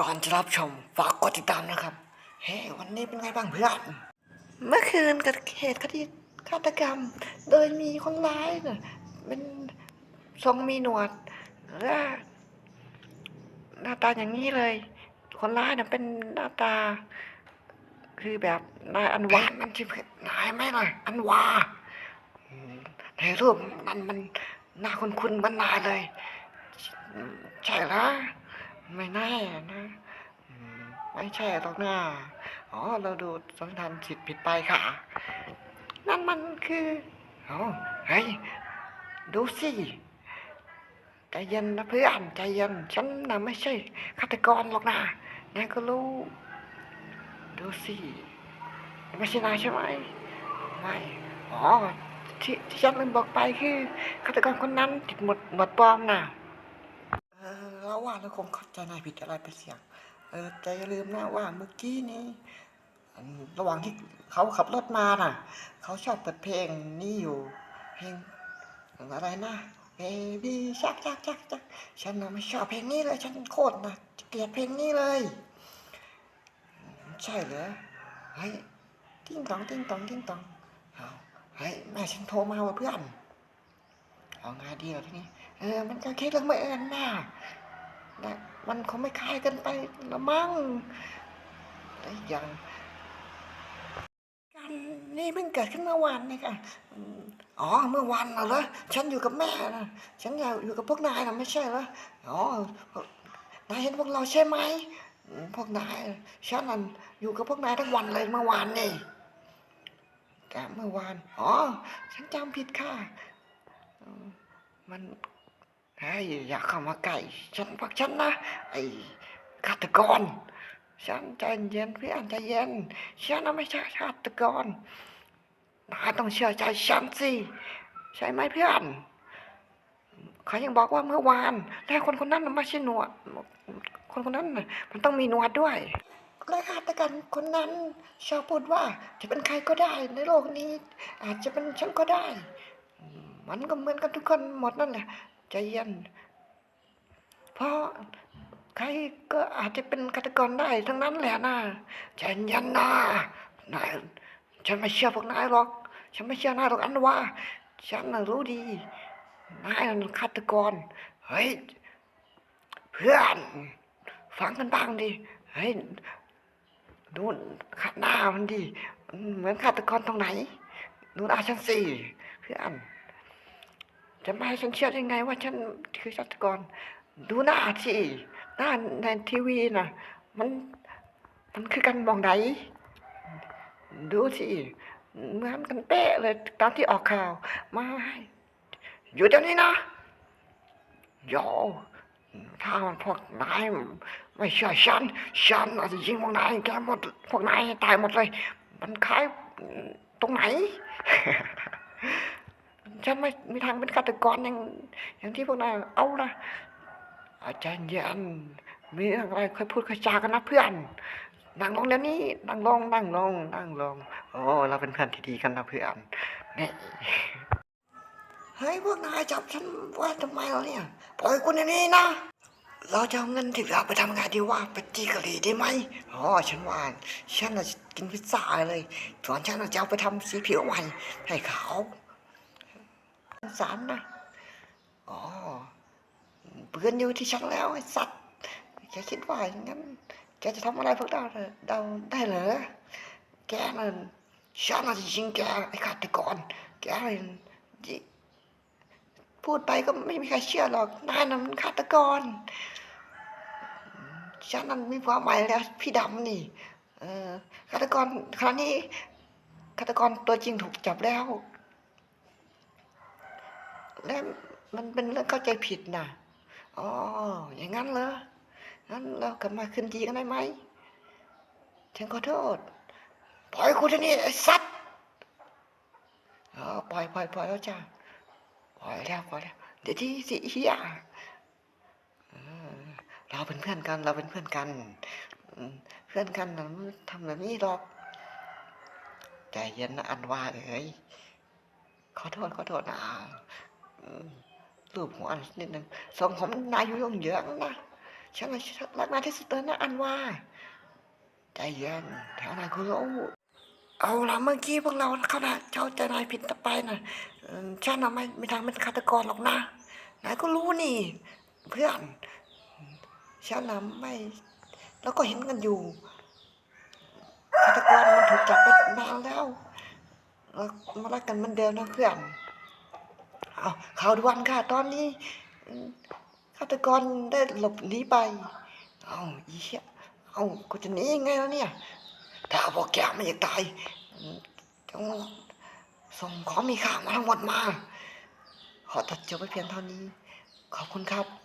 ก่อนจะรับชมฝากกดติดตามนะครับ เฮ้ วันนี้เป็นไงบ้างเพื่อนเมื่อคืนเกิดเหตุคดีฆาตกรรม โดยมีคนร้ายน่ะเป็นทรงมีหนวดและหน้าตาอย่างนี้เลย คนร้ายน่ะเป็นหน้าตา คือแบบนายอันวาว่ามันที่นายไหมล่ะอันวาในรูปมันมันหน้าคุ้นๆมันนายเลย ใช่ละ ไม่แน่นะไม่ใช่หรอกนะอ๋อ เราดูสันทันผิดผิดไปค่ะ นั่นมันคืออ๋อเฮ้ย ดูสิใจเย็นนะเพื่อนใจเย็น ฉันน่ะไม่ใช่ฆาตกรหรอกนะนายก็รู้ ดูสิไม่ใช่นายใช่ไหมไม่อ๋อที่ที่ฉันลืมบอกไปคือฆาตกรคนนั้นติดหมดหมดปลอมน่ะ ว่าเราคงเข้าใจนายผิดอะไรไปเสียง เออแต่อย่าลืมนะว่าเมื่อกี้นี้ ระหว่างที่เขาขับรถมาน่ะ เขาชอบเปิดเพลงนี่อยู่ เพลงอะไรนะเบบี้ชักชักชักชักฉันน่ะไม่ชอบเพลงนี้เลย ฉันโคตรนะเกลียดเพลงนี้เลย ใช่เหรอเฮ้ยติ้งตองติ้งตองติ้งตองเอาเฮ้ยแม่ฉันโทรมาว่ะเพื่อนเอาไงดีล่ะทีนี้เออมันก็แค่เรื่องไม่เอินน่ แต่มันคงไม่คายกันไปละมั้งแต่อีกอย่างการนี่เพิ่งเกิดขึ้นเมื่อวานนี่ค่ะอืมอ๋อเมื่อวานเหรอฉันอยู่กับแม่นะฉันอยู่กับพวกนายนะไม่ใช่เหรออ๋อนายเห็นพวกเราใช่ไหมพวกนายฉันนั่นอยู่กับพวกนายทั้งวันเลยเมื่อวานนี่แต่เมื่อวาน อ๋อ ฉันจำผิดค่ะ มัน เฮ้ยอย่าเข้ามาใกล้ฉันพวกฉันนะไอ้ฆาตกรฉันใจเย็นพื่อันใจเย็นฉันน่ะไม่ใช่ฆาตกรนายต้องเชื่อใจฉันสิใช่ไหมเพื่อนเขายังบอกว่าเมื่อวานแต่คนคนนั้นไม่ใช่หนวด คนคนนั้นมันต้องมีหนวดด้วยและฆาตกรคนนั้นชอบพูดว่าจะเป็นใครก็ได้ในโลกนี้ อาจจะเป็นฉันก็ได้มมันก็เหมือนกันทุกคนหมดนั่นแหละ ใจเย็น เพราะใครก็อาจจะเป็นฆาตกรได้ ทั้งนั้นแหละนะใจเย็นนะนายฉันไม่เชื่อพวกนายหรอก ฉันไม่เชื่อนายหรอกอันว่า ฉันรู้ดี นายน่ะฆาตกร เฮ้ย เพื่อนฟังกันบ้างดิ เฮ้ยดูขัดหน้ามันดิ เหมือนฆาตกรตรงไหนดูหน้าฉันสิเพื่อน จะไม่ให้ฉันเชื่อได้ไงว่าฉันคือฆาตกร ดูหน้าสิหน้าในทีวีน่ะมันมันคือกันมองไหนดูสิเหมือนกันเป๊ะเลยตามที่ออกข่าวมาอยู่เดี๋ยวนี้นะโยถ้ามันพวกนายไม่เชื่อฉันฉันอาจจะยิงพวกนายแกหมดพวกนายตายหมดเลย มันคล้ายตรงไหน ฉันไม่มีทางเป็นฆาตกรอย่างอย่างที่พวกนายเอาละอาจารย์ยันมีอะไรค่อยพูดค่อยจากันนะเพื่อนนั่งลงเดี๋ยวนี้นั่งลงนั่งลงนั่งลงโอ้เราเป็นเพื่อนที่ดีกันนะเพื่อนนี่เฮ้ยพวกนายจับฉันไว้ทำไมเราเนี่ยปล่อยกูเดี๋ยวนี้นะเราจะเอาเงินที่เราไปทำงานดีว่าไปจีกะหรี่ได้ไหมอ๋อฉันว่าฉันน่ะกินพิซซ่าเลยส่วนฉันจะเอาไปทำสีผิวใหม่ให้เขา สารนะอ๋อเปือนอยู่ที่ฉันแล้วไอ้สัตว์แกคิดว่าอย่างนั้นแกจะทำอะไรพวกเราเหราได้เหรอแกนั่นฉันน่ะจะยิงแกไอ้ฆาตกรแกนั่นจิพูดไปก็ไม่มีใครเชื่อหรอกนายน่ะมันฆาตกรฉันนั้นมีความหมายแล้วพี่ดำนี่เออฆาตกรคราวนี้ฆาตกรตัวจริงถูกจับแล้ว และมันเป็นเรื่องเข้าใจผิดนะอ๋อ อย่างนั้นเหรอ งั้นเรากลับมาคืนดีกันได้ไหม ฉันขอโทษ ปล่อยกูที่นี่ไอ้สัตว์อ๋อปล่อยปล่อยปล่อยแล้วจ้าปล่อยแล้วปล่อยแล้ว เดี๋ยวที่สิเฮียเราเป็นเพื่อนกัน เราเป็นเพื่อนกัน เพื่อนกันมันทำแบบนี้หรอกใจเย็นนะอันว่าเอ้ยขอโทษขอโทษนะ อืมรูปหัวนิดนึงทรงผมนายยุ่งเยิงนะฉันรักนายที่สุดเลยนะอันว่า ใจเย็นแถวนายคุณรู้เอาละเมื่อกี้พวกเราเขานะเจ้าใจนายผิดต่อไปนะฉันน่ะไม่ไม่ทางเป็นฆาตกรหรอกนะนายก็รู้นี่ เพื่อนฉันน่ะไม่แล้วก็เห็นกันอยู่ฆาตกรมันถูกจับไปนานแล้วมารักกันมือนเดิมนะเพื่อน เอาข่าวด่วนค่ะ ตอนนี้ฆาตกรได้หลบหนีไป เอาอีเหี้ยเอากูจะหนียังไงแล้วเนี่ย ถ้าพวกแกไม่อยากตายจงส่งของมีค่ามาทั้งหมดมา ขอตัดจบไปเพียงเท่านี้ ขอบคุณครับ